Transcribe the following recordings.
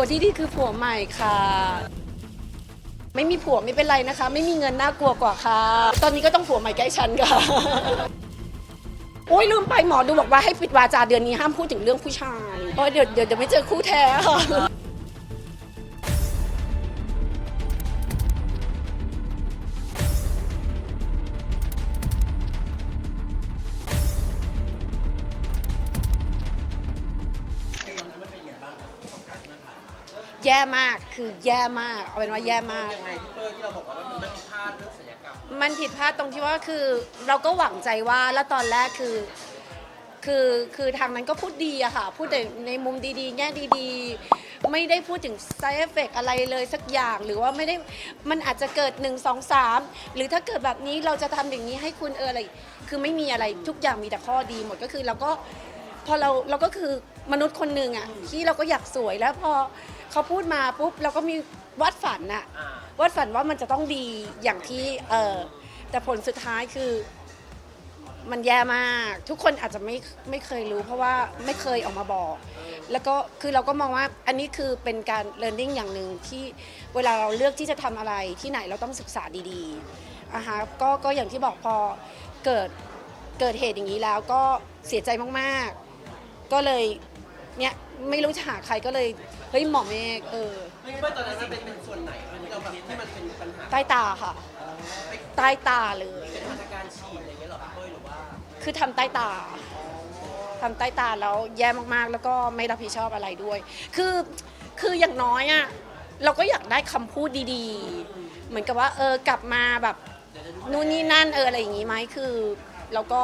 ผัวที่ดีคือผัวใหม่ค่ะ ไม่มีผัวไม่เป็นไรนะคะ ไม่มีเงินน่ากลัวกว่าค่ะ ตอนนี้ก็ต้องผัวใหม่ใกล้ฉันค่ะ โอ้ยลืมไปหมอดูบอกว่าให้ปิดวาจาเดือนนี้ห้ามพูดถึงเรื่องผู้ชายเพราะเดี๋ยวเดี๋ยวจะไม่เจอคู่แท้ค่ะ ย่มากคือแย่มากเอาเป็นว่าแย่มาก ยังไงพี่เปิ้ลที่เราบอกว่ามันไม่พลาดเรื่องศัลยกรรมมันผิดพลาดตรงที่ว่าคือเราก็หวังใจว่าแล้วตอนแรกคือคือคือทางนั้นก็พูดดีอะค่ะ พูดแต่ในมุมดีๆ แง่ดีๆ ไม่ได้พูดถึง side effect อะไรเลยสักอย่างหรือว่าไม่ได้มันอาจจะเกิด 1 2 3 หรือถ้าเกิดแบบนี้เราจะทำอย่างนี้ให้คุณเอออะไร คือไม่มีอะไรทุกอย่างมีแต่ข้อดีหมดก็คือเราก็ พอเราเราก็คือมนุษย์คนหนึ่งอะที่เราก็อยากสวยแล้วพอเขาพูดมาปุ๊บเราก็มีวาดฝันอะอ่าวาดฝันว่ามันจะต้องดีอย่างที่เออแต่ผลสุดท้ายคือมันแย่มาก ทุกคนอาจจะไม่ไม่เคยรู้ เพราะว่าไม่เคยออกมาบอก แล้วก็คือเราก็มองว่าอันนี้คือเป็นการ learning อย่างหนึ่งที่เวลาเราเลือกที่จะทำอะไรที่ไหนเราต้องศึกษาดีๆอะฮะก็ก็อย่างที่บอกพอเกิดเกิดเหตุอย่างนี้แล้วก็เสียใจมากๆ ก็เลยเนี่ยไม่รู้จะหาใครก็เลยเฮ้ยหมอเมฆเออพี่เปิ้ลตอนนั้นมันเป็นเป็นส่วนไหนที่เราแบบที่มันเป็นปัญหาใต้ตาค่ะ ใต้ตาเลย เป็นมาตรการฉีดอะไรอย่างเงี้ยเหรอพี่เปิ้ลหรือว่าคือทำใต้ตาทำใต้ตาแล้วแย่มากๆ แล้วก็ไม่รับผิดชอบอะไรด้วย คือคืออย่างน้อยอะเราก็อยากได้คำพูดดีๆ เหมือนกับว่าเออกลับมาแบบนู่นนี่นั่นเอออะไรอย่างงี้ไหมคือ เราก็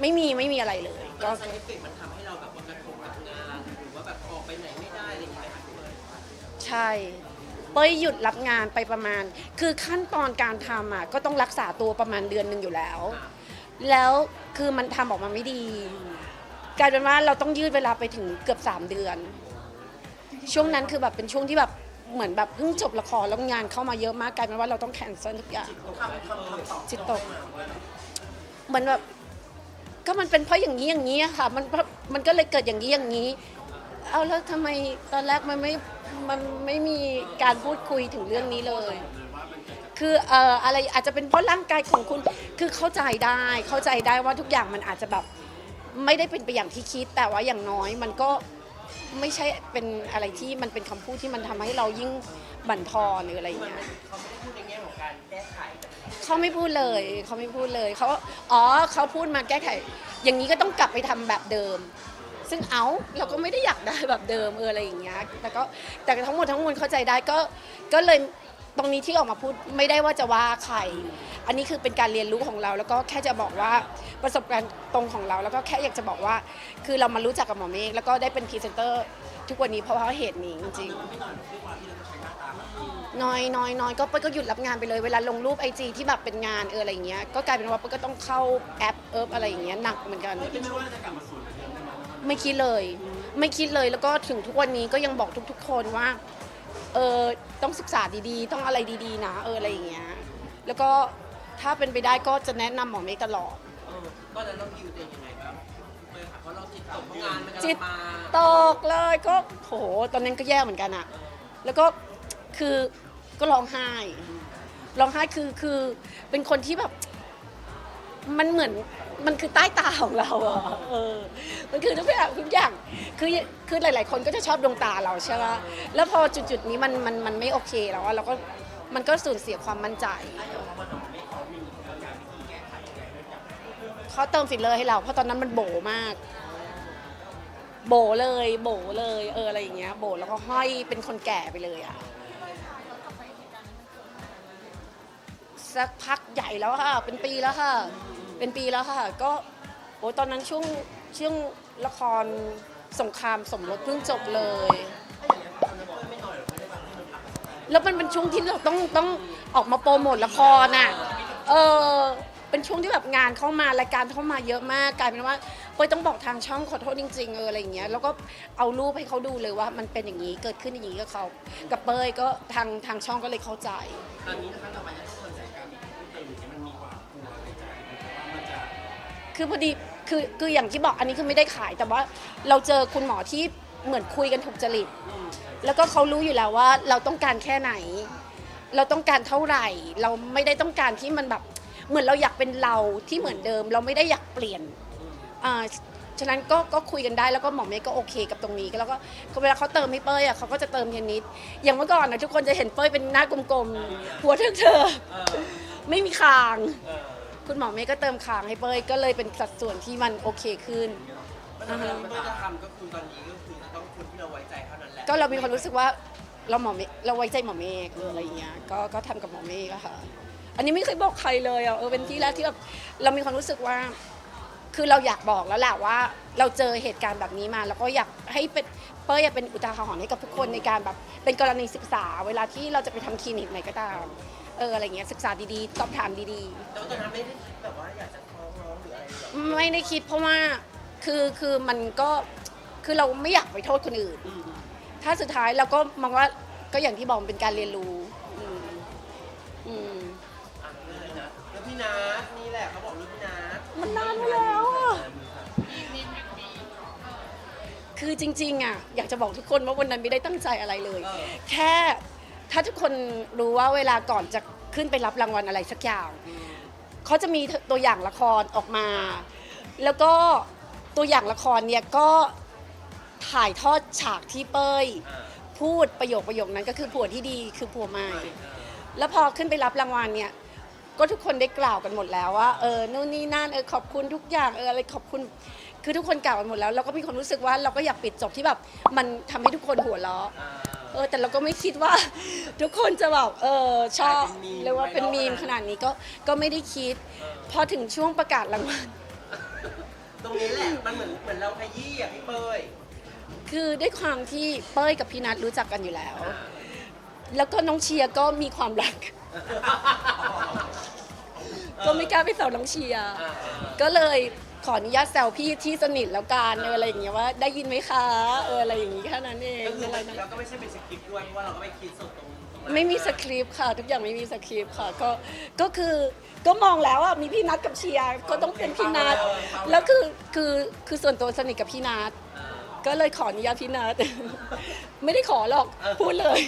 ไม่มีไม่มีอะไรเลย ก็ก็ไซเอฟเฟกมันทำให้เราแบบว่ากระทบกับงานหรือว่าแบบออกไปไหนไม่ได้อะไรอย่างเงี้ยค่ะพี่เปิ้ลใช่เป้ยหยุดรับงานไปประมาณ คือขั้นตอนการทำอะก็ต้องรักษาตัวประมาณเดือนหนึ่งอยู่แล้ว แล้วคือมันทำออกมาไม่ดีกลายเป็นว่าเราต้องยืดเวลาไปถึงเกือบ 3 เดือน ช่วงนั้นคือแบบเป็นช่วงที่แบบเหมือนแบบเพิ่งจบละครแล้วงานเข้ามาเยอะมากกลายเป็นว่าเราต้องแคนเซิลทุกอย่างทำทำทำต่อจิตตกเหมือนแบบ ก็มันเป็นเพราะอย่างนี้อย่างนี้อะค่ะ มันมันก็เลยเกิดอย่างนี้อย่างนี้ เอาแล้วทำไมตอนแรกมันไม่มันไม่มีการพูดคุยถึงเรื่องนี้เลย คือเอ่ออะไรอาจจะเป็นเพราะร่างกายของคุณคือเข้าใจได้เข้าใจได้ว่าทุกอย่างมันอาจจะแบบไม่ได้เป็นไปอย่างที่คิด แต่ว่าอย่างน้อยมันก็ไม่ใช่เป็นอะไรที่มันเป็นคำพูดที่มันทำให้เรายิ่งบั่นทอนหรืออะไรอย่างเงี้ย เขาไม่ได้พูดในแง่ของการแก้ไข เขาไม่พูดเลยเขาไม่พูดเลยเขาอ๋อเขาพูดมาแก้ไข อย่างนี้ก็ต้องกลับไปทำแบบเดิม ซึ่งเอาเราก็ไม่ได้อยากได้แบบเดิมเอออะไรอย่างเงี้ยแต่ก็แต่ทั้งหมดทั้งมวลเข้าใจได้ก็ก็เลย ตรงนี้ที่ออกมาพูดไม่ได้ว่าจะว่าใคร อันนี้คือเป็นการเรียนรู้ของเรา แล้วก็แค่จะบอกว่าประสบการณ์ตรงของเรา แล้วก็แค่อยากจะบอกว่า คือเรามารู้จักกับหมอเมฆแล้วก็ได้เป็นพรีเซนเตอร์ทุกวันนี้เพราะว่าเหตุนี้จริงๆน้อยน้อยน้อยก็เป้ยก็หยุดรับงานไปเลยเวลาลงรูปไอจีที่แบบเป็นงานเอออะไรอย่างเงี้ยก็กลายเป็นว่าเป้ยก็ต้องเข้าแอปเอิบอะไรอย่างเงี้ยหนักเหมือนกัน ไม่คิดเลย ไม่คิดเลยแล้วก็ถึงทุกวันนี้ก็ยังบอกทุก ๆ คนว่า เออต้องศึกษาดีๆ ต้องอะไรดีๆ นะเอออะไรอย่างเงี้ยแล้วก็ถ้าเป็นไปได้ก็จะแนะนำหมอเมฆตลอด เออก็นั้นเราดิวตัวเองยังไงบ้างพี่เปิ้ลค่ะเพราะเราจิตตกเพราะงานมันกำจิลัตงมาตกเลยก็โหตอนนั้นก็แย่เหมือนกันอะแล้วก็คือก็ร้องไห้ร้องไห้คือคือเป็นคนที่แบบ มันเหมือนมันคือใต้ตาของเราอะเออ มันคือทุกอย่างทุกอย่าง คือคือหลาย ๆ คนก็จะชอบดวงตาเราใช่ไหมแล้วพอจุด ๆ นี้มันมันมันไม่โอเคแล้วอะเราก็มันก็สูญเสียความมั่นใจเขาเติมฟิลเลอร์ให้เรา เพราะตอนนั้นมันโบมาก โบเลย โบเลย เอออะไรอย่างเงี้ย โบแล้วก็ห้อยเป็นคนแก่ไปเลยอะสักพักใหญ่แล้วค่ะ เป็นปีแล้วค่ะ เป็นปีแล้วค่ะ ก็โอ้ตอนนั้นช่วงช่วงละครสงครามสมรสเพิ่งจบเลย แล้วมันเป็นช่วงที่เราต้องต้องออกมาโปรโมทละครน่ะ เออเป็นช่วงที่แบบงานเข้ามารายการเข้ามาเยอะมากกลายเป็นว่าเป้ยต้องบอกทางช่องขอโทษจริงๆเอออะไรอย่างเงี้ยแล้วก็เอารูปให้เขาดูเลยว่ามันเป็นอย่างนี้เกิดขึ้นอย่างนี้กับเขากับเป้ยก็ทางทางช่องก็เลยเข้าใจ ตอนนี้นะคะต่อไปจะต้อง คือพอดีคือคืออย่างที่บอกอันนี้คือไม่ได้ขาย แต่ว่าเราเจอคุณหมอที่เหมือนคุยกันถูกจริตแล้วก็เขารู้อยู่แล้วว่าเราต้องการแค่ไหน เราต้องการเท่าไหร่ เราไม่ได้ต้องการที่มันแบบเหมือนเราอยากเป็นเราที่เหมือนเดิม เราไม่ได้อยากเปลี่ยนอ่าฉะนั้นก็ก็คุยกันได้แล้วก็หมอเมย์ก็โอเคกับตรงนี้แล้วก็เวลาเขาเติมให้เป้ยอะเขาก็จะเติมเทนนิสอย่างเมื่อก่อนนะทุกคนจะเห็นเป้ยเป็นหน้ากลมๆหัวเธอๆไม่มีคาง คุณหมอเมย์ก็เติมคางให้เป้ยก็เลยเป็นสัดส่วนที่มันโอเคขึ้นมันเวลาพี่เป้ยจะทำก็คือตอนนี้ก็คือจะต้องคนที่เราไว้ใจเท่านั้นแหละก็เรามีความรู้สึกว่าเราหมอเมย์เราไว้ใจหมอเมฆอะไรอย่างเงี้ยก็ก็ทำกับหมอเมฆอะค่ะ อันนี้ไม่เคยบอกใครเลยอะเออเป็นที่แรกที่แบบเรามีความรู้สึกว่า คือเราอยากบอกแล้วแหละว่า เราเจอเหตุการณ์แบบนี้มา แล้วก็อยากให้เป็นเป้ยเป็นอุทาหรณ์ให้กับทุกคนในการแบบเป็นกรณีศึกษา เวลาที่เราจะไปทำคลินิกไหนก็ตาม เอออะไรเงี้ยศึกษาดีๆสอบถามดีๆแต่ว่าตอนนั้นไม่ได้คิดแบบว่าอยากจะฟ้องร้องหรืออะไรหรอกไม่ได้คิดเพราะว่าคือคือมันก็คือเราไม่อยากไปโทษคนอื่น อืมถ้าสุดท้ายเราก็มองว่าก็อย่างที่บอกมันเป็นการเรียนรู้อืมอืมอะเรื่องอะไรนะแล้วพี่นัทนี่แหละเขาบอกเรื่องพี่นัทมันนานมาแล้วอะคือจริงๆอะอยากจะบอกทุกคนว่าวันนั้นไม่ได้ตั้งใจอะไรเลย เออแค่ ถ้าทุกคนรู้ว่าเวลาก่อนจะขึ้นไปรับรางวัลอะไรสักอย่างเขาจะมีตัวอย่างละครออกมา แล้วก็ตัวอย่างละครเนี่ยก็ถ่ายทอดฉากที่เป้ย พูดประโยคประโยคนั้นก็คือผัวที่ดีคือผัวใหม่ไม่เออแล้วพอขึ้นไปรับรางวัลเนี่ยก็ทุกคนได้กล่าวกันหมดแล้วว่าเออนู่นนี่นั่นเออขอบคุณทุกอย่างเอออะไรขอบคุณคือทุกคนกล่าวกันหมดแล้วเราก็มีความรู้สึกว่าเราก็อยากปิดจบที่แบบมันทำให้ทุกคนหัวเราะอ่า เออแต่เราก็ไม่คิดว่า ทุกคนจะแบบเออชอบกลายเป็นมีมเรียกว่าเป็นไวรัลมีมขนาดนี้ก็ก็ไม่ได้คิด พอถึงช่วงประกาศรางวัลตรงนี้แหละมันเหมือนเหมือนเราขยี้อะพี่เป้ยคือด้วยความที่เป้ยกับพี่นัทรู้จักกันอยู่แล้ว แล้วก็น้องเชียร์ก็มีความรัก ก็ไม่กล้าไปแซวน้องเชียร์อ่าก็เลยข ออนุญาตแซวพี่ที่สนิทแล้วกันเอออะไรอย่างเงี้ยว่าได้ยินไหมคะเอออะไรอย่างงี้แค่นั้นเองก็คืออะไรนะเราก็ไม่ใช่เป็นสคริปต์ด้วยเพราะว่าเราก็ไม่คิดสดตรงตรงนั้นไม่มีสคริปต์ค่ะ ทุกอย่างไม่มีสคริปต์ค่ะก็ก็คือก็มองแล้วอะมีพี่นัทกับเชียร์ก็ต้องเป็นพี่นัทแล้วคือคือคือส่วนตัวสนิทกับพี่นัทอ่าก็เลยขออนุญาตพี่นัทไม่ได้ขอหรอกพูดเลย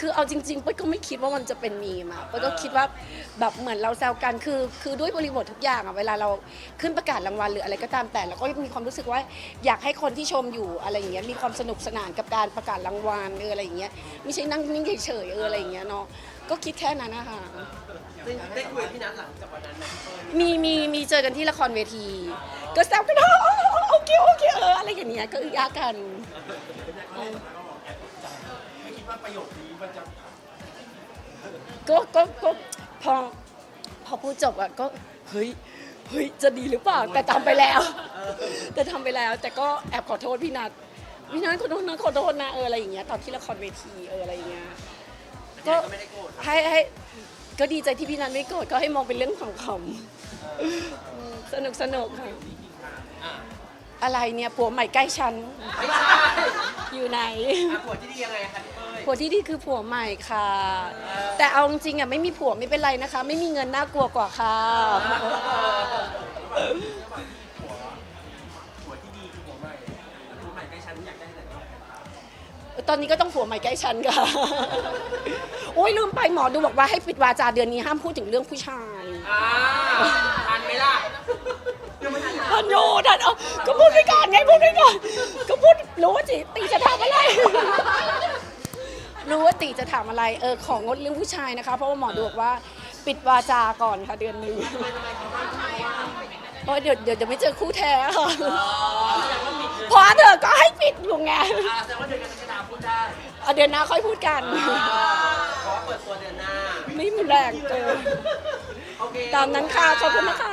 คือเอาจริงๆเป้ยก็ไม่คิดว่ามันจะเป็นมีมอะเป้ยก็คิดว่าแบบเหมือนเราแซวกันคือคือด้วยบริบททุกอย่างอะเวลาเราขึ้นประกาศรางวัลหรืออะไรก็ตามแต่เราก็มีความรู้สึกว่าอยากให้คนที่ชมอยู่อะไรอย่างเงี้ยมีความสนุกสนานกับการประกาศรางวัลเอออะไรอย่างเงี้ยไม่ใช่นั่งนิ่งเฉยๆเอออะไรอย่างเงี้ยเนาะก็คิดแค่นั้นนะคะได้ได้คุยกับพี่นัทหลังจากวันนั้นไหมพี่เป้ยมีมีมีเจอกันที่ละครเวที ก็แซวกันอ๋อโอเคโอเคเอออะไรอย่างเงี้ยก็อึยากัน ไม่คิดว่าประโยคนี้ มันจะก็ก็ก็พอพอพูดจบอะก็เฮ้ยเฮ้ยจะดีหรือเปล่าแต่ทำไปแล้ว แต่ทำไปแล้ว แต่ก็แอบขอโทษพี่นัทพี่นัทขอโทษนะขอโทษนะเอออะไรอย่างเงี้ยตอนที่ละครเวทีเอออะไรอย่างเงี้ยก็ก็ไม่ได้โกรธให้ให้ก็ดีใจที่พี่นัทไม่โกรธก็ให้มองเป็นเรื่องของขำๆอืมสนุกสนุกค่ะอะอะไรเนี่ยผัวใหม่ใกล้ฉันไม่ใช่อยู่ไหนอะผัวที่ดียังไงคะพี่เป้ย ผัวที่ดีคือผัวใหม่ค่ะ แต่เอาจริงๆอะไม่มีผัวไม่เป็นไรนะคะ ไม่มีเงินน่ากลัวกว่าค่ะผัวที่ดีคือผัวใหม่ผัวใหม่ใกล้ฉันอยากได้ไหนบ้างตอนนี้ก็ต้องผัวใหม่ใกล้ฉันค่ะ โอ้ยลืมไปหมอดูบอกว่าให้ปิดวาจาเดือนนี้ห้ามพูดถึงเรื่องผู้ชายอ่าทันไหมล่ะยังไม่ทันทันโยทันเอาก็พูดไปก่อนไงพูดไปก่อน ก็พูดรู้ว่าติตีจะถามอะไร รู้ว่าติจะถามอะไร เออของงดเรื่องผู้ชายนะคะ เพราะว่าหมอดูบอกว่าปิดวาจาก่อนค่ะเดือนนี้เพราะเดี๋ยวเดี๋ยวจะไม่เจอคู่แท้ค่ะเพราะเธอก็ให้ปิดอยู่ไงอ่าแสดงว่าเดือนกรกฎาคมพูดได้เอาเดือนหน้าค่อยพูดกันอ่าเพราะว่าเปิดตัวเดือนหน้า ไม่มีแรงเกินโอเคตามนั้นค่ะ ขอบคุณนะคะ